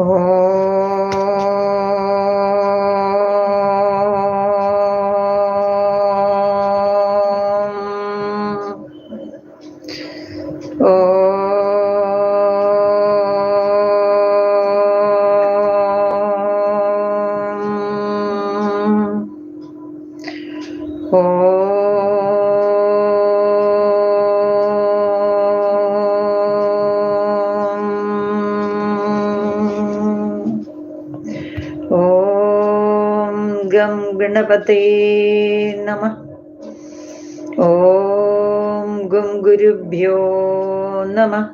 Gum ഗണപതേ നമ. ഓം ഗും ഗുരുഭ്യോ നമ.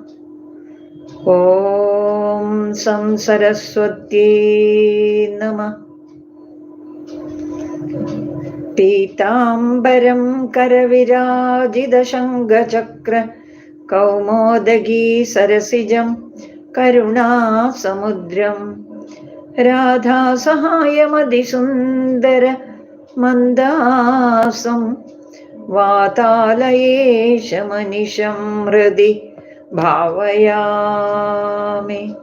ഓം സം സരസ്വത്യേ നമ. പീതാംബരം കരവിരാജിതശങ്കചക്ര കൗമോദഗീ സരസിജം കരുണാസമുദ്രം. രാധാസഹായമതിസുന്ദര മന്ദാസം വാതാലയേശമനിശം ഹൃദി ഭാവയാമി.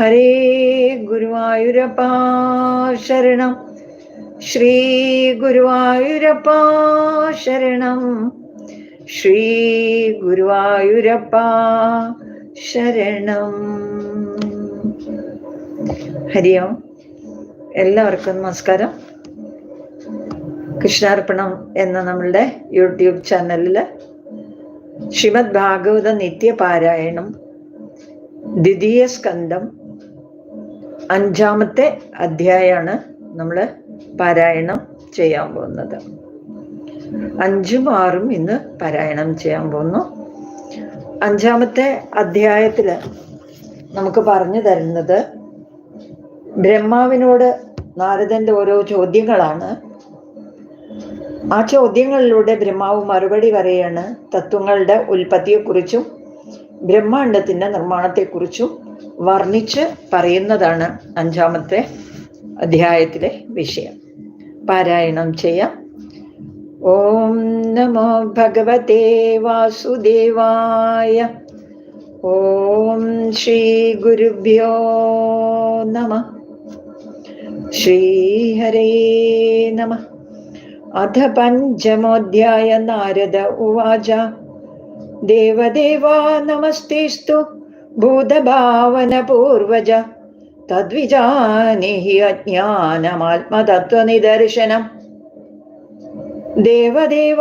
ഹരേ ഗുരുവായൂരപ്പാ ശരണം. ശ്രീ ഗുരുവായൂരപ്പാ ശരണം. ശ്രീ ഗുരുവായൂരപ്പാ ശരണം. ഹരി എല്ലാവർക്കും നമസ്കാരം. കൃഷ്ണാർപ്പണം എന്ന നമ്മളുടെ യൂട്യൂബ് ചാനലിൽ ശ്രീമദ് ഭാഗവത നിത്യപാരായണം ദ്വിതീയ സ്കന്ധം അഞ്ചാമത്തെ അധ്യായമാണ് നമ്മൾ പാരായണം ചെയ്യാൻ പോകുന്നത്. അഞ്ചും ആറും ഇന്ന് പാരായണം ചെയ്യാൻ പോകുന്നു. അഞ്ചാമത്തെ അധ്യായത്തിൽ നമുക്ക് പറഞ്ഞു തരുന്നത് ബ്രഹ്മാവിനോട് നാരദന്റെ ഓരോ ചോദ്യങ്ങളാണ്. ആ ചോദ്യങ്ങളിലൂടെ ബ്രഹ്മാവ് മറുപടി പറയാണ് തത്വങ്ങളുടെ ഉൽപ്പത്തിയെക്കുറിച്ചും ബ്രഹ്മാണ്ടത്തിന്റെ നിർമ്മാണത്തെക്കുറിച്ചും വർണിച്ച് പറയുന്നതാണ് അഞ്ചാമത്തെ അധ്യായത്തിലെ വിഷയം. പാരായണം ചെയ്യാം. ഓം നമോ ഭഗവതേ വാസുദേവായ ഓം ശ്രീ ഗുരുഭ്യോ നമ ശ്രീഹരേ നമ. അധ പഞ്ചമോധ്യായ നാരദ ഉവാച ദേവദേവാ നമസ്തേസ്തു ഭൂതഭാവനപൂർവജ തദ്വിജാനിഹി അജ്ഞാനമാത്മതത്വനിദർശനം ദേവദേവ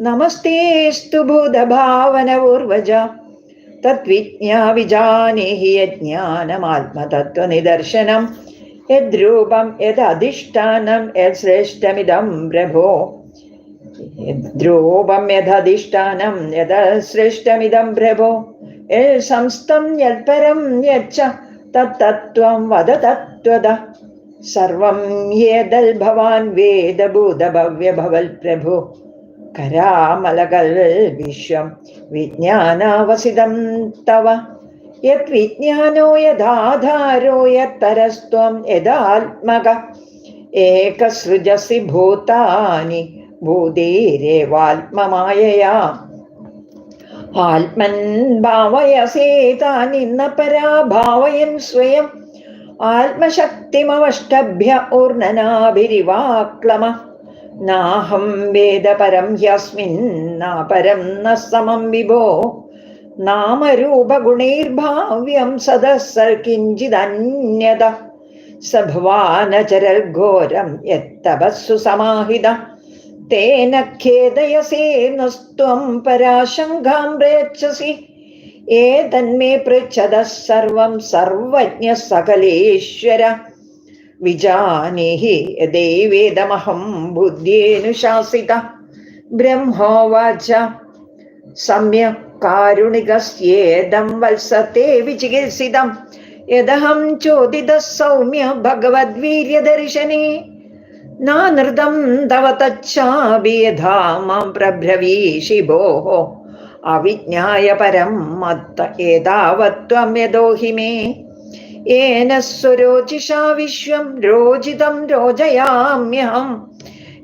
നമസ്തേസ്തു ഭൂതഭാവനപൂർവജ തദ്വിജ്ഞാവിജാനേഹി യജ്ഞാനമാത്മതത്വനിദർശനം യദ്രൂപം यद्रूपं यदधिष्ठानं यत्श्रेष्ठमिदं प्रभो। यद्रूपं यदधिष्ठानं यदश्रेष्ठमिदं प्रभो। यत्संस्थं यत्परं यच्च तत्तत्त्वं वद तत्त्वद सर्वं येदल्भवान् वेदभूतभव्यभवल्प्रभु करामलगल् विश्वं विज्ञानावसिदं तव। തവ യത് വിജ്ഞാനോ യഥാധാരോ യത്തരസ്ത്വം യഥാത്മക. ഏകസൃജസി ഭൂതാനി ഭൂതീരേവാത്മമായയാ ആത്മൻ ഭാവയസേതാനിന്ന പരാഭാവയൻ സ്വയം. ആത്മശക്തിമവഷ്ടഭ്യ ഊർണനാഭിരിവാക്ലമ. നാഹം വേദപരം ഹ്യസ്മിന്നാപരം ന സമം വിഭോ. നാമരൂപഗുണൈർഭാവ്യം സദസ്സർ കിഞ്ചിദന്യത സഭവാനചരഘോരം യത്തപസ്സു സമാഹിത. തേന ഖേദയസേനസ്ത്വം പരാശങ്കാം പ്രേച്ഛസി ഏതന്മേ പൃച്ഛത സർവം സർവജ്ഞ സകലേശ്വര. വിജാനേഹി ദൈവേദമഹം ബുദ്ധ്യേനുശാസിത ബ്രഹ്മോവാച. സമ്യക് കാരുണികസ്യേദം വത്സത്തെ വിചികിത്സിതം യദഹം ചോദിത സൗമ്യ ഭഗവദ്വീര്യദർശനേ നാനൃതം തവ തച്ചാപി യഥാ മാം പ്രഭ്രവീഷി ഭോः അവിജ്ഞായ പരം മത്ത ഏതാവത്വം യദോഹി മേ येन स्वरोचिषा विश्वं रोजितं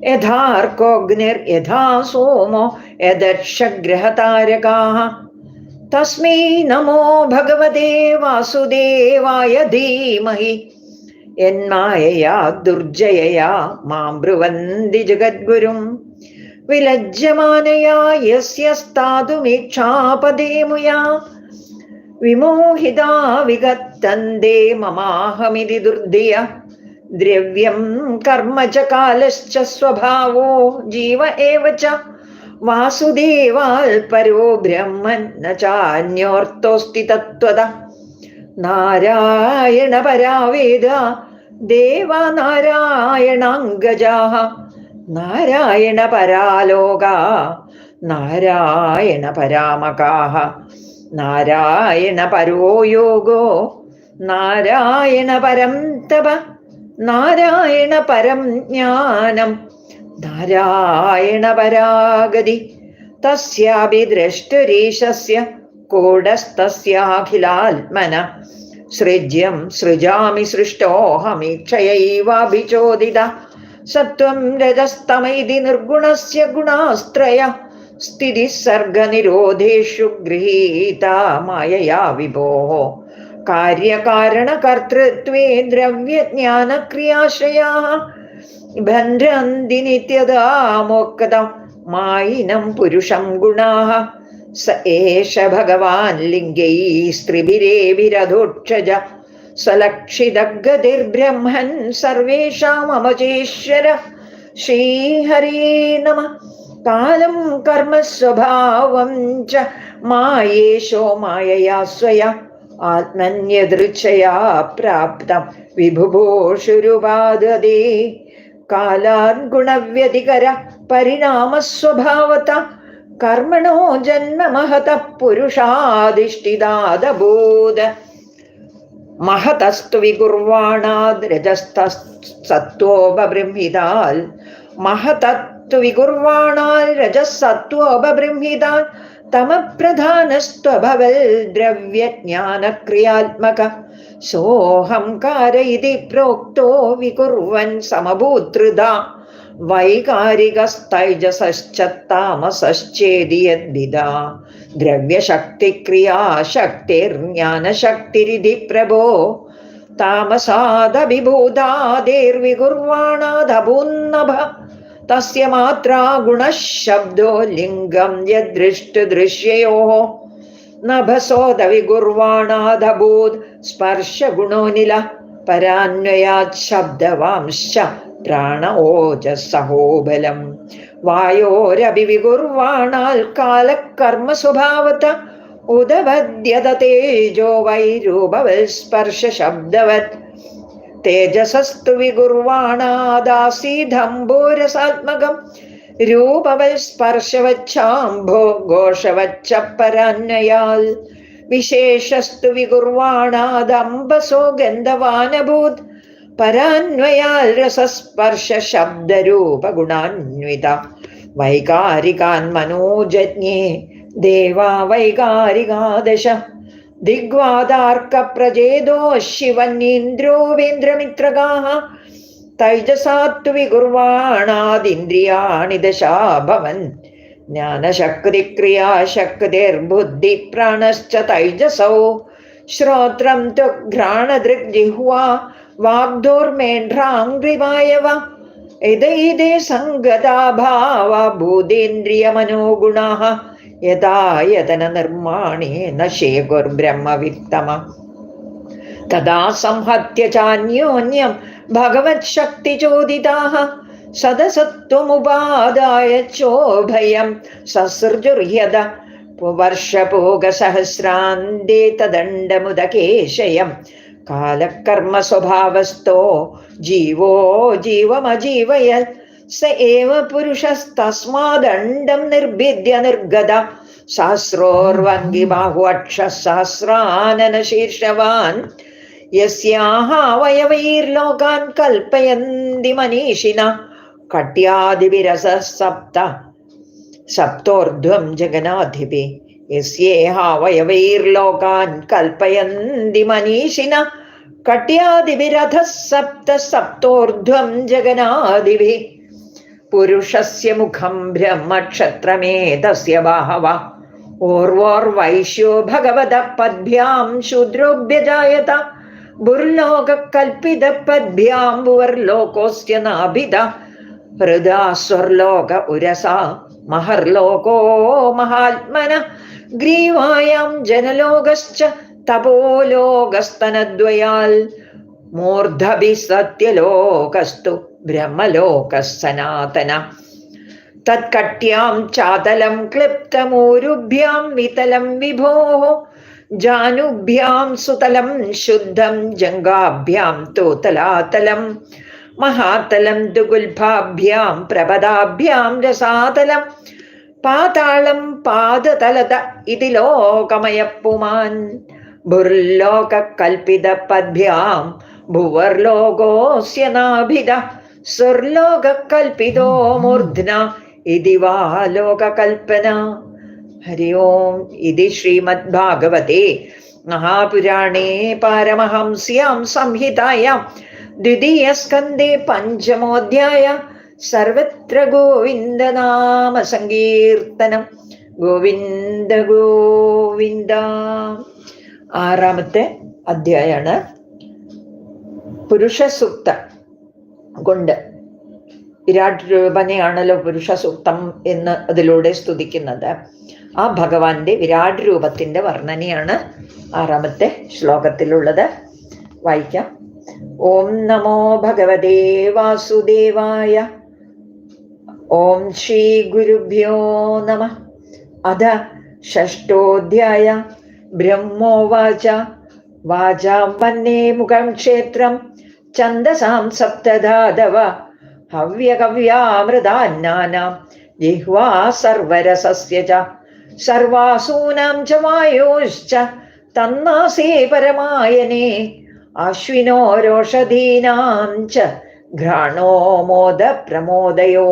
യഥാർക്കോഗ്നിർ യഥാ സോമോ യദർഷഗ്രഹതാരകാः തസ്മൈ നമോ ഭഗവതേ വാസുദേവായ ധീമഹി. എന്മായയാ ദുർജയയാ മാം ബ്രുവന്തി ജഗദ്ഗുരും. വിലജ്ജമാനയാ വിമോഹിതാ വിഗത്തന്തേ മമാഹമിതി ദുർധിയ. ദ്രവ്യം കർമ്മ ച കാലശ്ച സ്വഭാവോ ജീവ ഏവ ച. വാസുദേവാൽ പരോ ബ്രഹ്മൻ ചാന്യോർത്തോസ്തി തത്വത നാരായണ പരാവേദ. ദേവ നാരായണാംഗജാ നാരായണ പരാലോക. നാരായണ പരാമകാഹ. നാരായണ പരോ യോഗോ. നാരായണ പരം തപ. നാരായണ പരം ജ്ഞാനം നാരായണ പരാഗതി തസ്യാപി ദ്രഷ്ടുരീശസ്യ കൂടസ്തസ്യാഖിലാത്മന സൃജ്യം സൃജാമി സൃഷ്ടോഹമീക്ഷയൈവാഭിചോദിത. സത്വം രജസ്തമൈതി നിർഗുണസ്യ ഗുണാസ്ത്രയ. സ്ഥിതി സർഗനിരോധേഷു ഗൃഹീത മായയാ വിഭോ. കാര്യകാരണകർത്തൃത്വേ ദ്രവ്യജ്ഞാനക്രിയാശ്രയാ ബന്ധന്തി നിത്യതാ മോക്തം മായിനം പുരുഷം ഗുണാഃ സ ഏഷ ഭഗവാൻ ലിംഗൈ സ്ത്രീഭിരേവിരധോക്ഷജ സലക്ഷിതഗതിർബ്രഹ്മൻ സർവേഷാമചേശ്വര ശ്രീഹരേ നമ. കാലം കർമ്മസ്വഭാവം ച. മായേശോ മായയാ സ്വയ. ആത്മന്യദൃച്ഛയാ പ്രാപ്തം. വിഭുഭൂഷുരുപാദതി കാലാൻ ഗുണവ്യതികര പരിണാമസ്വഭാവത കർമ്മണോ ജന്മ മഹത പുരുഷാധിഷ്ഠിതാദൂത മഹതസ്തു വികുർവാണാദ് രജസ്തോപബൃംഹിതാൽ മഹതത്തു വികുർവാണാൽ രജസത്വോപബൃംഹിതാൽ തമപ്രധാനസ്ത്വഭവൽ ദ്രവ്യജ്ഞാനക്രിയാത്മക സോഹംകാര ഇതി പ്രോക്തോ വികുർവൻ സമഭൂതൃത വൈകാരികസ്തൈജസശ്ചത്താമസശ്ചേതി യദ്വിധ ദ്രവ്യശക്തിക്രിയാശക്തിർജ്ഞാനശക്തിരിതി പ്രഭോ താമസാദവിഭൂതാദേർവികുർവാണാദഭൂന്നഭ തസ്യ മാത്രാ ഗുണശബ്ദോ ലിംഗം യദൃഷ്ടദൃശ്യയോः നഭസോദവികുർവാണാദഭൂത് സ്പർശഗുണോനില പരാന്വയാത് ശബ്ദവാംശ പ്രാണ ഓജസഹോബലം വായോരഭിവികുർവാണാൽ കാലകർമ്മ സ്വഭാവത ഉദവദ്യത തേജോ വൈരൂപവൽ സ്പർശ ശബ്ദവത് തേജസസ്തു വികുർവാണാദാസീധംബോരസാത്മകം രൂപവൽ സ്പർശവച്ചാംഭോ ഘോഷവച്ച പരാന്നയാൽ വിശേഷസ്തു വികുർവാണാദംബസോ ഗന്ധവാനഭൂത് പരാന്വയാൽ രസസ്പർശ ശബ്ദരൂപഗുണാന്വിത വൈകാരികാൻ മനോജജ്ഞേ. ദേവാ വൈകാരികാദശ ദിഗ്വാദാർക്കപ്രചേദോ ശിവന്നീന്ദ്രോവേന്ദ്രമിത്രകാः തൈജസാത്തു വികുർവാണാദിന്ദ്രിയാണി ദശാഭവൻ ജ്ഞാനശക്തിക്രിയാശക്തിർബുദ്ധി പ്രാണശ്ച तु ശ്രോത്രം ത്വഘ്രാണദൃഗ്ജിഹ്വാ വാഗ്ദോർമേഢ്രാംഗ്രിവായവ ഇതൈതേ സംഗതാഭാവ ഭൂതേന്ദ്രിയമനോഗുണാः യഥായതന നിർമ്മാണേന ശേഖുർബ്രഹ്മവിത്തമ തഥാ സംഹത്യ ചാന്യോന്യം ഭഗവത് ശക്തി ചോദിതാഹ. സദസത്വമുപാദായ ചോഭയം സസൃജുർഹ്യത. വർഷപോകസഹസ്രാന്തേ തദണ്ഡമുദകേശയം. കാലകർമ്മ സ്വഭാവസ്ഥോ ജീവോ ജീവമജീവയൽ. സ ഏവ പുരുഷസ്തസ്മാദണ്ഡം നിർഭിദ്യ നിർഗത സഹസ്രോർവങ്കി ബാഹുവക്ഷസഹസ്രാനന ശീർഷവാൻ യസ്യാവയവൈർലോകാൻ കൽപ്പയന്തി മനീഷിന കട്യാദിവിരസ സപ്ത സപ്തോർധ്വം ജഗനാധിപി യസ്യേഹാവയവൈർലോകാൻ കൽപ്പയന്തി മനീഷിന കട്യാദിവിരഥ സപ്ത സപ്തോർധ്വം ജഗനാദിഭി पुरुषस्य मुखं ब्रह्मक्षत्रमेतस्य बहवः। ओर्वोर्वैश्यो भगवतः पद्भ्यां शूद्रोऽभ्यजायत भुर्लोककल्पितपद्भ्यां भुवर्लोकोऽस्य नाभिदः हृदा स्वर्लोक उरसा, महर्लोको महात्मन। ग्रीवायां जनलोकश्च, तपोलोकस्तनद्वयाल्। തപോലോകസ്തനദ്വയാൽ മൂർധഭി സത്യലോകസ്തു ബ്രഹ്മലോക സനാതന തത്കട്യാം ചാതലം ക്ലിപ്തമൂരുഭ്യാം വിതലം വിഭോ സുതലം ശുദ്ധം ജംഗാഭ്യാം തോതലാതലം മഹാതലം ദുഗുൽഭാഭ്യാം പ്രപദാഭ്യാം രസാതലം പാതാളം പാദതലത ഇതി ലോകമയപ്പുമാൻ ഭുർലോക പദ്ഭ്യാം ഭുവർലോകോസ്യ നാഭിത സ്വർലോകൽപ്പിതോ കൽപ്പിതോ മൂർധ്ന ഇതി വാ ലോകകൽപ്പന ഹരി ഓം ഇതി ശ്രീമദ് ഭാഗവതേ മഹാപുരാണേ പാരമഹംസ്യാം സംഹിതായാം ദ്വിതീയസ്കന്ധേ പഞ്ചമോധ്യായ സർവത്ര ഗോവിന്ദനാമ സങ്കീർത്തനം ഗോവിന്ദ ഗോവിന്ദ. ആറാമത്തെ അധ്യായാണ് പുരുഷ സൂക്ത കൊണ്ട് വിരാട് രൂപനെയാണല്ലോ പുരുഷ സൂക്തം എന്ന് അതിലൂടെ സ്തുതിക്കുന്നത്. ആ ഭഗവാന്റെ വിരാട് രൂപത്തിന്റെ വർണനയാണ് ആറാമത്തെ ശ്ലോകത്തിലുള്ളത്. വായിക്കാം. ഓം നമോ ഭഗവതേ വാസുദേവായ. ഓം ശ്രീ ഗുരുഭ്യോ നമ. അധ ഷഷ്ടോധ്യായ ബ്രഹ്മോവാച വാചാം. വന്നേ മുഖം ക്ഷേത്രം. ഹവ്യകവ്യാമൃതാന്നാനാം ജിഹ്വാ സർവരസസ്യ ച സർവാസൂനാം ച വായോശ്ച തന്നാസേ പരമായനെ അശ്വിനോ രോഷധീനാം ച ഘ്രാണോ മോദ പ്രമോദയോ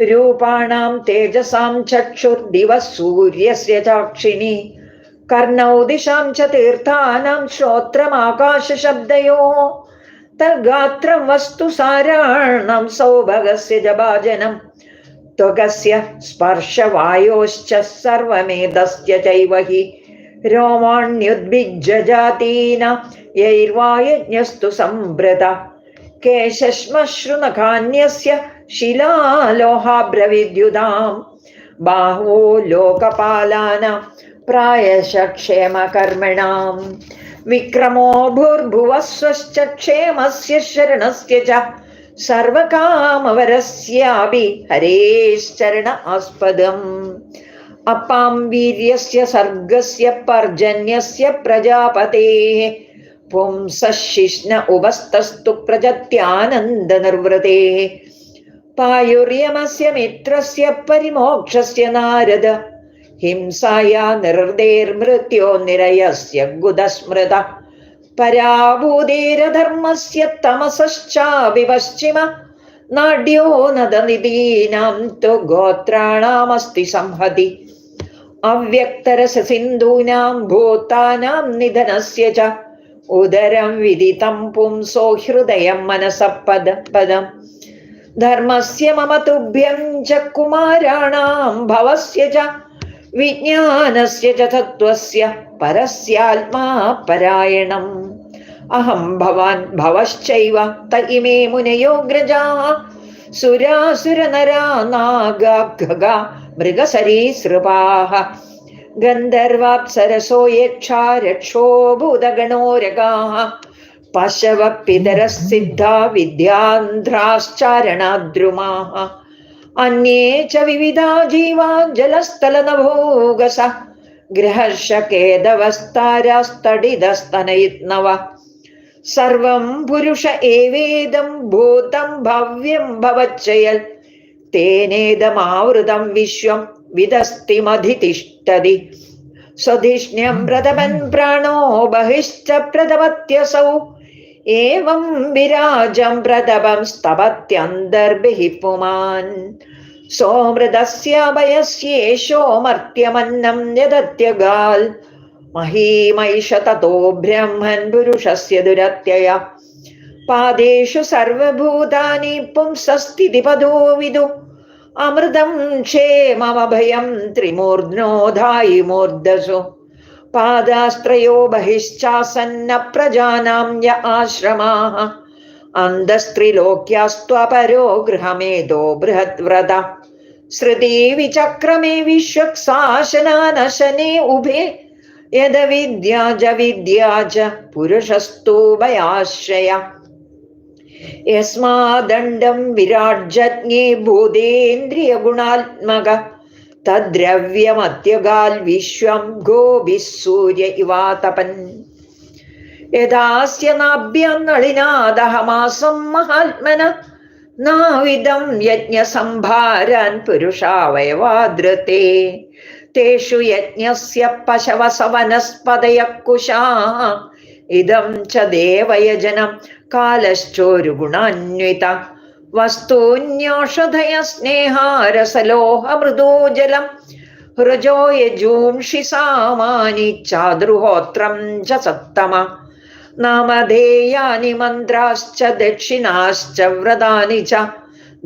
രൂപാണാം തേജസാം ചക്ഷുർദിവ സൂര്യസ്യ ചാക്ഷിണി കർണൗ ദിശാം ച തീർത്ഥാനാം ശ്രോത്രമാകാശശബ്ദയോ തൽഗാത്രം വസ്തു സാരാണം സൗഭഗസ്യ ജഭാജനം ത്വകസ്യ സ്പർശവായോശ്ച സർവമേധസ്യ ചൈവ ഹി. രോമാണ്യുദ്ഭിജാതീന യൈർവായജ്ഞസ്തു സംവൃത. കേശശ്മശ്രുനഖാന്യസ്യ ശിലാലോഹാബ്രവിദ്യുതാം. ബാഹോ ലോകപാലാന പ്രായശക്ഷേമകർമ്മിണാം. വിക്രമോ ശരണസ്യ ച സർവകാമവരസ്യാപി ഹരേശ്ചരണ ആസ്പദം അപ്പാം വീര്യസ്യ സർഗസ്യ പർജന്യസ്യ പ്രജാപതേ പുംസശിഷ്ണ ഉപസ്തസ്തു പ്രജത്യാനന്ദ നിർവൃതേ പായുര്യമസ്യ മിത്രസ്യ പരിമോക്ഷസ്യ നാരദ ഹിംസായാ നിർദേർമൃത്യോ നിരയസ്യ ഗുദസ്മൃത. പരാഭൂതേരധർമ്മസ്യ തമസശ്ചാവിപശ്ചിമ നാഡ്യോ നദനിദീനാം തു ഗോത്രാണാമസ്തി സംഹതി. അവ്യക്തരസസിന്ധൂനാം ഭൂതാനാം നിധനസ്യ ച. ഉദരം വിദിതം പുംസോ ഹൃദയം മനസപദ പദം. ധർമ്മസ്യ മമ തുഭ്യം ച കുമാരാണാം ഭവസ്യ ച. വിജ്ഞാനസ്യ ച തത്വസ്യ പരസ്യാത്മാ പരായണം അഹം ഭവാൻ ഭവശ്ചൈവ ത ഇമേ മുനയോഗ്രജാ സുരാസുരനരാ നാഗ മൃഗസരീസൃപാഹ. ഗന്ധർവാപ്സരസോ യക്ഷാ രക്ഷോ ഭൂതഗണോരകാः. പശവ പിതരസിദ്ധ വിദ്യാന്ധ്രാശ്ചാരണാദ്രുമാः अन्ये च विविधा जीवा जलस्थलनभोगस गृहर्षकेदवस्तारास्तडिदस्तनयित्नव सर्वं पुरुष एवेदं भूतं भव्यं भवच्चयल् तेनेदमावृतं विश्वं विदस्तिमधितिष्ठति स्वधिष्ण्यं प्रथमन् प्राणो बहिश्च ഏവം വിരാജം പ്രതപം സ്തപത്യന്തർഭിः പുമാन् സോമൃതസ്യ വയസ്യേശോ മഹീമൈഷ തതോ ബ്രഹ്മൻ പുരുഷസ്യ ദുരത്യയ. പാദേഷു സർവഭൂതാനി പുംസസ്ഥിതിപദോ വിദു. അമൃതം ക്ഷേമമഭയം ത്രിമൂർധ്നോധായി മൂർധസു. पादास्त्रयो बहिश्चासन्न प्रजानां य आश्रमाः। अन्धस्त्रिलोक्यास्त्वपरो गृहमेदो बृहद्व्रत। श्रुति विचक्रमे विश्वक्साशनानशने उभे। यद विद्या च विद्या च पुरुषस्तु भयाश्रय यस्मादण्डं विराट् जज्ञे भूतेन्द्रियगुणात्मक। തദ്രവ്യമത്യകാൽ വിശ്വം ഗോഭിः സൂര്യ ഇവാതപൻ. യഥാസ്യ നാഭ്യം നളിനാദഹമാസം മഹാത്മന. നാവിധം യജ്ഞസംഭാരാൻ പുരുഷാവയവാദൃത്തെ തേഷു യജ്ഞസ്യ പശവസവനസ്പതയ കുശാ ഇതം ച ദേവയജനം കാലശ്ചോരുഗുണാന്വിത. വസ്തൂന്യോഷധയ സ്നേഹാരസലോഹ മൃദോജലം ഹൃജോ യജൂംഷി സാമാനി ചാദ്രുഹോത്രം ച സത്തമ നാമധേയാനി മന്ത്രാശ്ച ദക്ഷിണാശ്ച വ്രതാനി ച.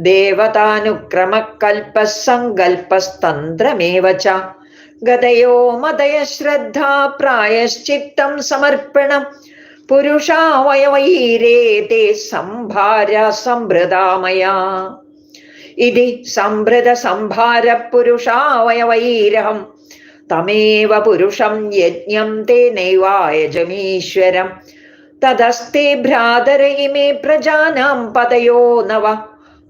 ദേവതാനുക്രമകൽപ്പസങ്കൽപ്പസ്തന്ത്രമേവ ച. ഗതയോ മതയ ശ്രദ്ധാ പ്രായശ്ചിത്തം സമർപ്പണം. പുരുഷാവയവൈരേ തേ സംഭാര സംഭൃതാമയ. ഇതി സംഭൃത സംഭാര പുരുഷാവയവൈരഹം. തമേവ പുരുഷം യജ്ഞം തേനൈവായജമീശ്വരം തദസ്തേ ഭ്രാതര ഇമേ പ്രജാനാം പതയോ നവ.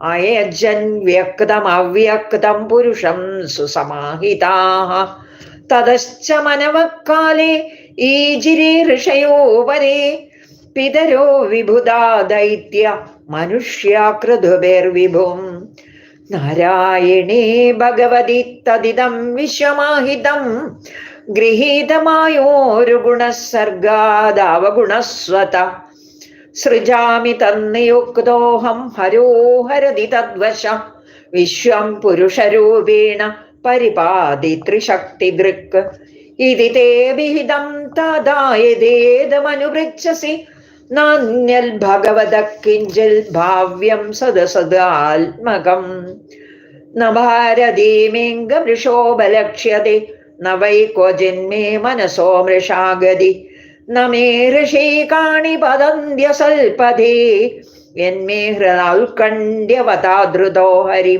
അയജൻ വ്യക്തമവ്യക്തം പുരുഷം സുസമാഹിതാः തതശ്ച മനവക്കാലേ ഈജിരേ ഋഷയോപരേ പിതരോ വിഭുദാ ദൈത്യ മനുഷ്യാകൃതുഭിർവിഭും നാരായണേ ഭഗവതി തദിതം വിശ്വമാഹിതം. ഗൃഹീതമായോരു ഗുണസർഗാദാവഗുണസ്വത. സൃജാമി തന്നിയുക്തോഹം ഹരോ തദ്വശ. വിശ്വം പുരുഷരൂപേണ പരിപാതി ത്രിശക്തിദൃക് ഇതി തേ വിഹിതം തദായതേതമനുപൃച്ഛസി നാന്യൽ ഭഗവത കിഞ്ചിൽ ഭാവ്യം സദസദാത്മകം ന ഭാരതീമേംഗമൃഷോപലക്ഷ്യത്തെ ന വൈ ക്വചിന്മേ മനസോ മൃഷാഗതി. ന മേ ഋഷീകാണി എന്മേ ഹൃദ ഹൃദൗത്കണ്ഡ്യവതാധൃതോ ഹരി.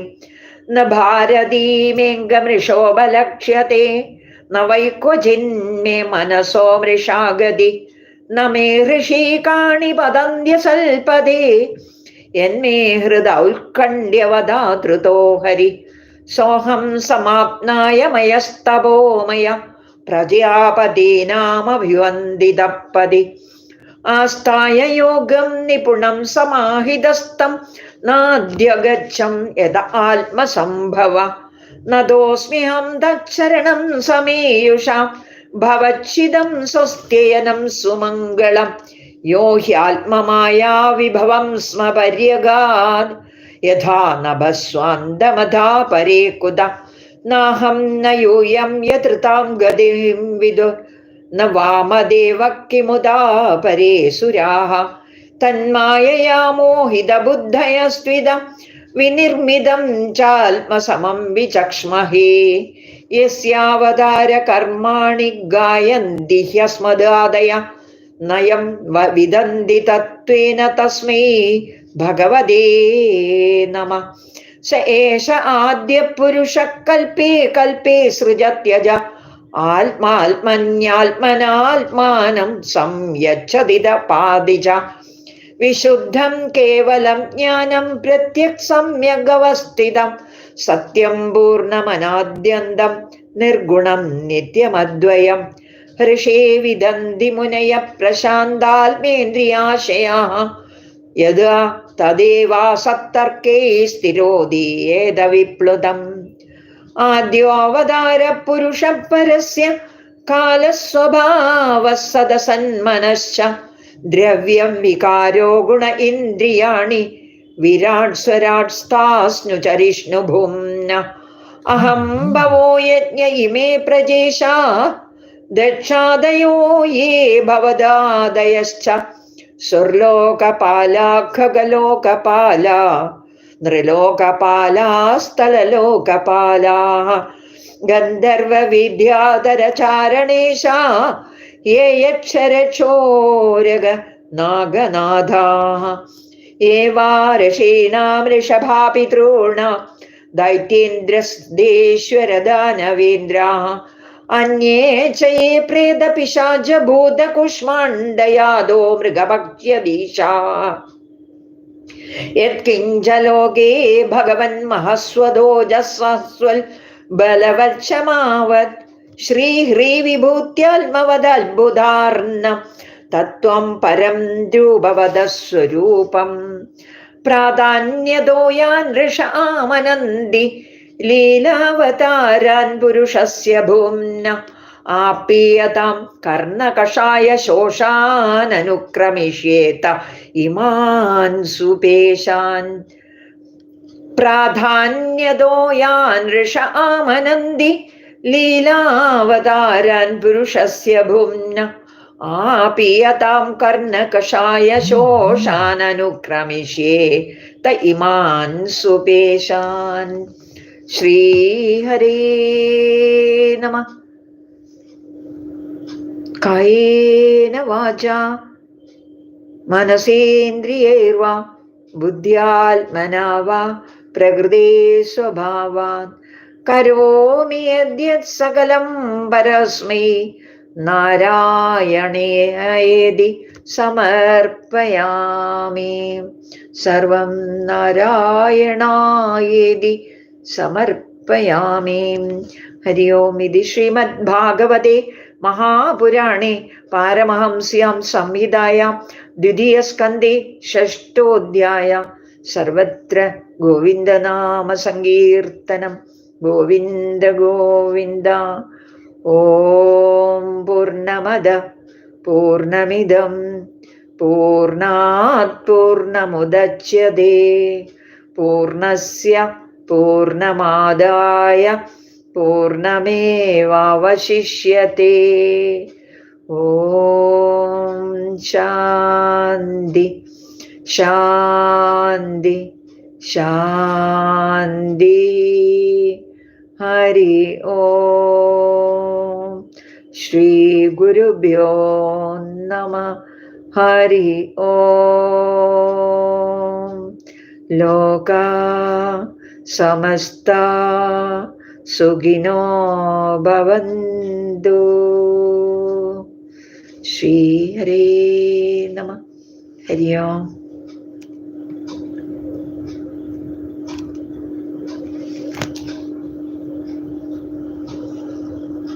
ന ഭാരതീമേംഗമൃഷോപലക്ഷ്യത്തെ ന വൈ ക്വചിന്മേ മനസോ മൃഷാഗതി. ന മേ ഋഷീകാണി പദന്ത്യസൽപദേ യന്മേ ഹൃദൗത്കണ്ഡ്യവതാധൃതോ ഹരി. സോഹം സമാപ്നായ മയസ്തപോമയ. പ്രജാപതീനാമഭിവന്ദിതപ്പതി ആസ്ഥായ യോഗം നിപുണം സമാഹിതസ്ഥം. നാദ്യഗച്ഛം യത ആത്മസംഭവ. നദോസ്മ്യഹം തച്ചരണം സമീയുഷ. ഭവച്ഛിതം സ്വസ്ത്യയനം സുമംഗളം. യോ ഹ്യാത്മമായാ വിഭവം സ്മ പര്യഗാത്. യഥാ നഭസ്വാന്തമഥാ പരേ കുത നാഹം ന യൂയം യതൃതാം ഗതിം വിദു. ന വാമദേവ കിമുദാ പരേ സുരാः തന്മായയാ മോഹിതബുദ്ധയസ്ത്വിദ വിനിർമിതം ചാത്മസമം വിചക്ഷ്മഹേ. യസ്യാവതാര കർമാണി ഗായന്തി ഹ്യസ്മദാദയ നയം വിദന്തി തത്വേന തസ്മൈ ഭഗവതേ നമ. സ ഏഷ ആദ്യ പുരുഷ കൽപ്പേ കൽപ്പേ സൃജത്യജ. ആത്മാത്മന്യാത്മനാത്മാനം സംയച്ഛതിത പാതിജ വിശുദ്ധം കേവലം ജ്ഞാനം പ്രത്യക് സമ്യഗവസ്ഥിതം സത്യം പൂർണമനാദ്യന്തം നിർഗുണം നിത്യമദ്വയം. ഹൃഷേ വിദന്തി മുനയ പ്രശാന്താത്മേന്ദ്രിയാശയാ യഥാ തദേവാ സത്തർക്കേ സ്ഥിരോദീയേത വിപ്ലുതം ആദ്യോവതാര പുരുഷ പരസ്യ കാലസ്വഭാവ സദസന്മനശ്ച ദ്രവ്യം വികാരോ ഗുണ ഇന്ദ്രിയാണി. വിരാട് സ്വരാട് സ്ഥാസ്നുചരിഷ്ണു ഭൂമ്ന അഹം ഭവോ യജ്ഞ ഇമേ പ്രജേഷ. ദക്ഷാദയോ യേ ഭവദാദയശ്ച. സുർലോകപാലാ ഖഗലോകപാലാ നൃലോകപാലാസ്ഥലലോകപാലാ ഗന്ധർവ ये यक्षरक्षोरग नागनाथाः। एवा ऋषीणां ऋषभापितॄणां दैत्येन्द्रस्देश्वरदानवेन्द्राः अन्ये च ये प्रेतपिशाचभूतकुष्माण्डयादो मृगभक्ष्यदीशा यत्किञ्च लोके ശ്രീഹ്രീവിഭൂത്യാത്മവദത്ഭുതാർണം തത്വം പരം രൂപവതസ്വരൂപം പ്രാധാന്യതോയാൻ ഋഷ ആമനന്തി ലീലാവതാരാൻ പുരുഷസ്യ ഭൂമ്ന ആപീയതാം കർണകഷായ ശോഷാനനുക്രമിഷ്യേത ഇമാൻ സുപേശാൻ. പ്രാധാന്യതോയാൻ ഋഷ ആമനന്തി ലീലാവതാരാൻ പുരുഷസ്യ ഭുംന ആപീയതാം കർണകഷായ ശോഷാനനുക്രമിഷ്യേ. ത ഇമാൻ സുപേശാൻ. ശ്രീഹരേ നമ. കായേന വാച. മനസേന്ദ്രിയൈർവാ. ബുദ്ധ്യാത്മനാ വാ പ്രകൃതേ കരോമി സകലം പരസ്മൈ നാരായണേതി സമർപ്പയാമി. സർവം നാരായണായേതി സമർപ്പയാമി. ഹരി ഓം ഇതി ശ്രീമദ് ഭാഗവതേ മഹാപുരാണേ പാരമഹംസ്യാം ദ്വിതീയ സ്കന്ധി ഷഷ്ടോധ്യായ സർവത്ര ഗോവിന്ദനാമ സങ്കീർത്തനം. ഗോവിന്ദ ഗോവിന്ദ. ഓം പൂർണമദ പൂർണമിദം. പൂർണാത് പൂർണമുദച്യതേ. പൂർണസ്യ പൂർണമാദായ പൂർണമേവശിഷ്യത്തെ ഓം ശാന്തി ശാന്തി ശാന്തി. ഹരി ഓ ശ്രീ ഗുരുഭ്യോ നമ ഹരി ഓ ലോക സമസ്ത സുഖിനോ ഭവന്തു ശ്രീ ഹരേ നമ ഹരി ഓം